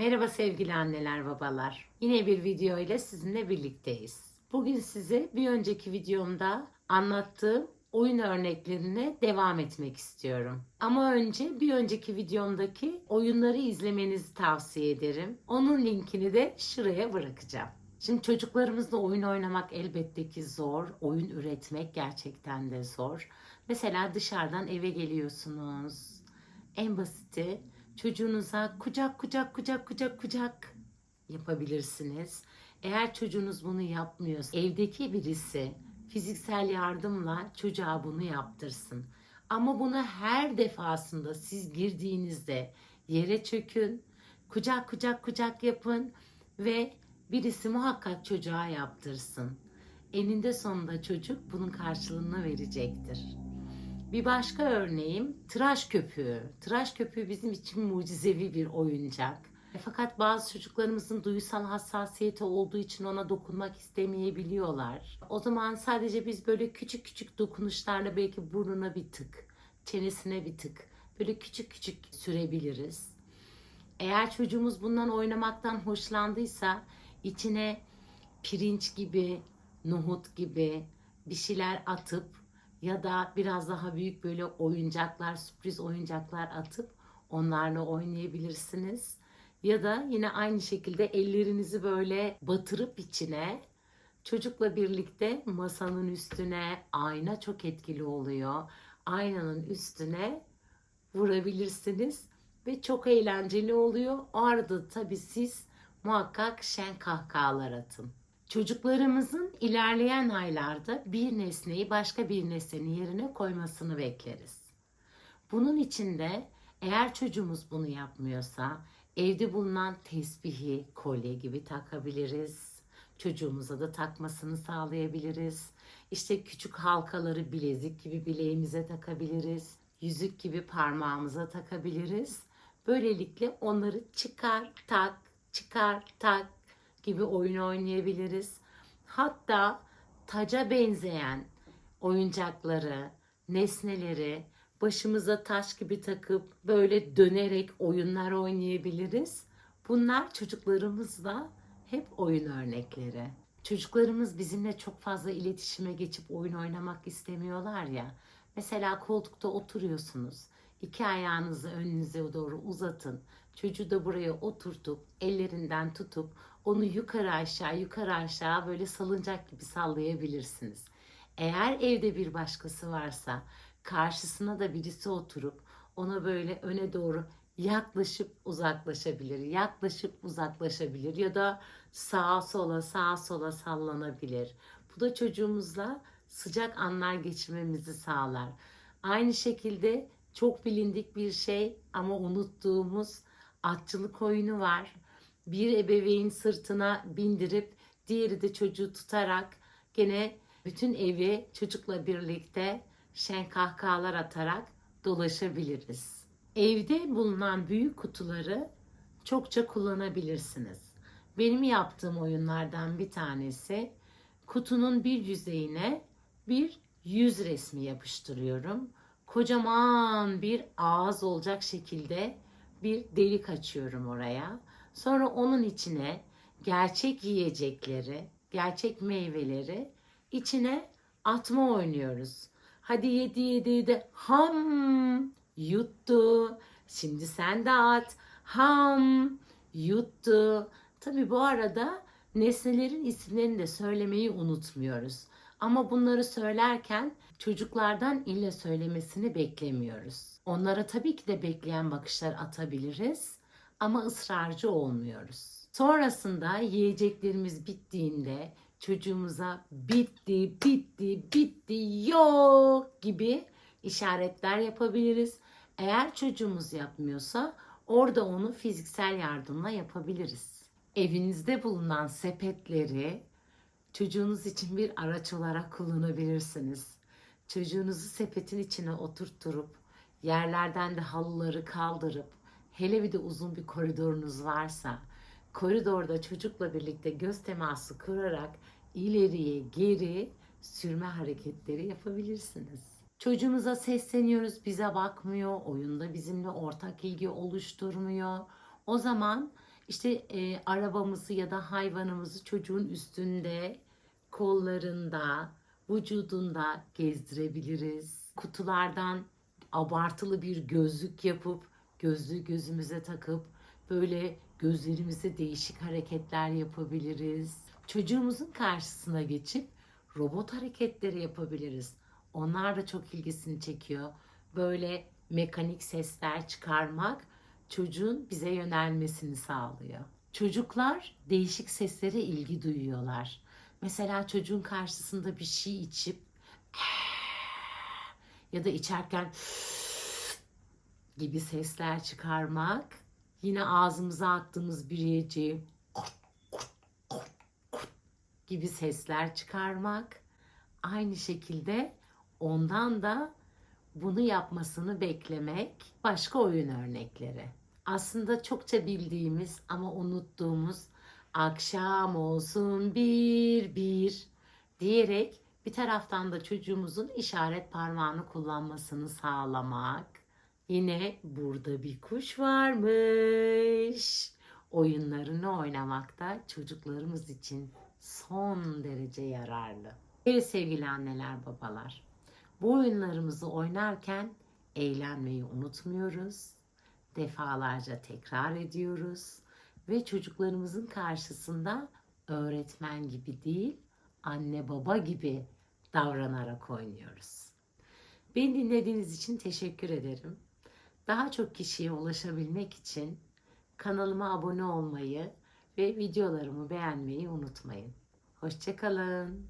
Merhaba sevgili anneler babalar. Yine bir video ile sizinle birlikteyiz. Bugün size bir önceki videomda anlattığım oyun örneklerine devam etmek istiyorum. Ama önce bir önceki videomdaki oyunları izlemenizi tavsiye ederim. Onun linkini de şuraya bırakacağım. Şimdi çocuklarımızla oyun oynamak elbette ki zor. Oyun üretmek gerçekten de zor. Mesela dışarıdan eve geliyorsunuz. En basiti çocuğunuza kucak kucak kucak kucak kucak yapabilirsiniz. Eğer çocuğunuz bunu yapmıyorsa evdeki birisi fiziksel yardımla çocuğa bunu yaptırsın. Ama bunu her defasında siz girdiğinizde yere çökün, kucak kucak kucak yapın ve birisi muhakkak çocuğa yaptırsın. Eninde sonunda çocuk bunun karşılığını verecektir. Bir başka örneğim tıraş köpüğü. Tıraş köpüğü bizim için mucizevi bir oyuncak. Fakat bazı çocuklarımızın duysal hassasiyeti olduğu için ona dokunmak istemeyebiliyorlar. O zaman sadece biz böyle küçük küçük dokunuşlarla belki burnuna bir tık, çenesine bir tık böyle küçük küçük sürebiliriz. Eğer çocuğumuz bundan oynamaktan hoşlandıysa içine pirinç gibi, nohut gibi bir şeyler atıp ya da biraz daha büyük böyle oyuncaklar, sürpriz oyuncaklar atıp onlarla oynayabilirsiniz. Ya da yine aynı şekilde ellerinizi böyle batırıp içine çocukla birlikte masanın üstüne ayna çok etkili oluyor. Aynanın üstüne vurabilirsiniz ve çok eğlenceli oluyor. O arada tabii siz muhakkak şen kahkahalar atın. Çocuklarımızın ilerleyen aylarda bir nesneyi başka bir nesnenin yerine koymasını bekleriz. Bunun için de eğer çocuğumuz bunu yapmıyorsa evde bulunan tesbihi, kolye gibi takabiliriz. Çocuğumuza da takmasını sağlayabiliriz. İşte küçük halkaları bilezik gibi bileğimize takabiliriz. Yüzük gibi parmağımıza takabiliriz. Böylelikle onları çıkar tak, çıkar tak gibi oyun oynayabiliriz. Hatta taca benzeyen oyuncakları, nesneleri başımıza taş gibi takıp böyle dönerek oyunlar oynayabiliriz. Bunlar çocuklarımızla hep oyun örnekleri. Çocuklarımız bizimle çok fazla iletişime geçip oyun oynamak istemiyorlar ya. Mesela koltukta oturuyorsunuz. İki ayağınızı önünüze doğru uzatın. Çocuğu da buraya oturtup ellerinden tutup onu yukarı aşağı yukarı aşağı böyle salıncak gibi sallayabilirsiniz. Eğer evde bir başkası varsa karşısına da birisi oturup ona böyle öne doğru yaklaşıp uzaklaşabilir, yaklaşıp uzaklaşabilir ya da sağa sola sağa sola sallanabilir. Bu da çocuğumuzla sıcak anlar geçirmemizi sağlar. Aynı şekilde çok bilindik bir şey ama unuttuğumuz atçılık oyunu var. Bir ebeveyn sırtına bindirip diğeri de çocuğu tutarak gene bütün evi çocukla birlikte şen kahkahalar atarak dolaşabiliriz. Evde bulunan büyük kutuları çokça kullanabilirsiniz. Benim yaptığım oyunlardan bir tanesi kutunun bir yüzeyine bir yüz resmi yapıştırıyorum. Kocaman bir ağız olacak şekilde bir delik açıyorum oraya. Sonra onun içine gerçek yiyecekleri, gerçek meyveleri içine atma oynuyoruz. Hadi yedi yedi de ham yuttu. Şimdi sen de at. Ham yuttu. Tabi bu arada nesnelerin isimlerini de söylemeyi unutmuyoruz. Ama bunları söylerken çocuklardan ille söylemesini beklemiyoruz. Onlara tabii ki de bekleyen bakışlar atabiliriz ama ısrarcı olmuyoruz. Sonrasında yiyeceklerimiz bittiğinde çocuğumuza bitti, bitti, bitti, yok gibi işaretler yapabiliriz. Eğer çocuğumuz yapmıyorsa orada onu fiziksel yardımla yapabiliriz. Evinizde bulunan sepetleri çocuğunuz için bir araç olarak kullanabilirsiniz. Çocuğunuzu sepetin içine oturtturup yerlerden de halıları kaldırıp hele bir de uzun bir koridorunuz varsa koridorda çocukla birlikte göz teması kurarak ileriye geri sürme hareketleri yapabilirsiniz. Çocuğumuza sesleniyoruz, bize bakmıyor, oyunda bizimle ortak ilgi oluşturmuyor. O zaman İşte e, arabamızı ya da hayvanımızı çocuğun üstünde, kollarında, vücudunda gezdirebiliriz. Kutulardan abartılı bir gözlük yapıp gözlüğü gözümüze takıp böyle gözlerimize değişik hareketler yapabiliriz. Çocuğumuzun karşısına geçip robot hareketleri yapabiliriz. Onlar da çok ilgisini çekiyor. Böyle mekanik sesler çıkarmak çocuğun bize yönelmesini sağlıyor. Çocuklar değişik seslere ilgi duyuyorlar. Mesela çocuğun karşısında bir şey içip ya da içerken gibi sesler çıkarmak, yine ağzımıza attığımız bir yiyeceği gibi sesler çıkarmak, aynı şekilde ondan da bunu yapmasını beklemek başka oyun örnekleri. Aslında çokça bildiğimiz ama unuttuğumuz akşam olsun bir bir diyerek bir taraftan da çocuğumuzun işaret parmağını kullanmasını sağlamak. Yine burada bir kuş varmış. Oyunlarını oynamakta çocuklarımız için son derece yararlı. Evet sevgili anneler babalar. Bu oyunlarımızı oynarken eğlenmeyi unutmuyoruz. Defalarca tekrar ediyoruz ve çocuklarımızın karşısında öğretmen gibi değil, anne baba gibi davranarak oynuyoruz. Beni dinlediğiniz için teşekkür ederim. Daha çok kişiye ulaşabilmek için kanalıma abone olmayı ve videolarımı beğenmeyi unutmayın. Hoşçakalın.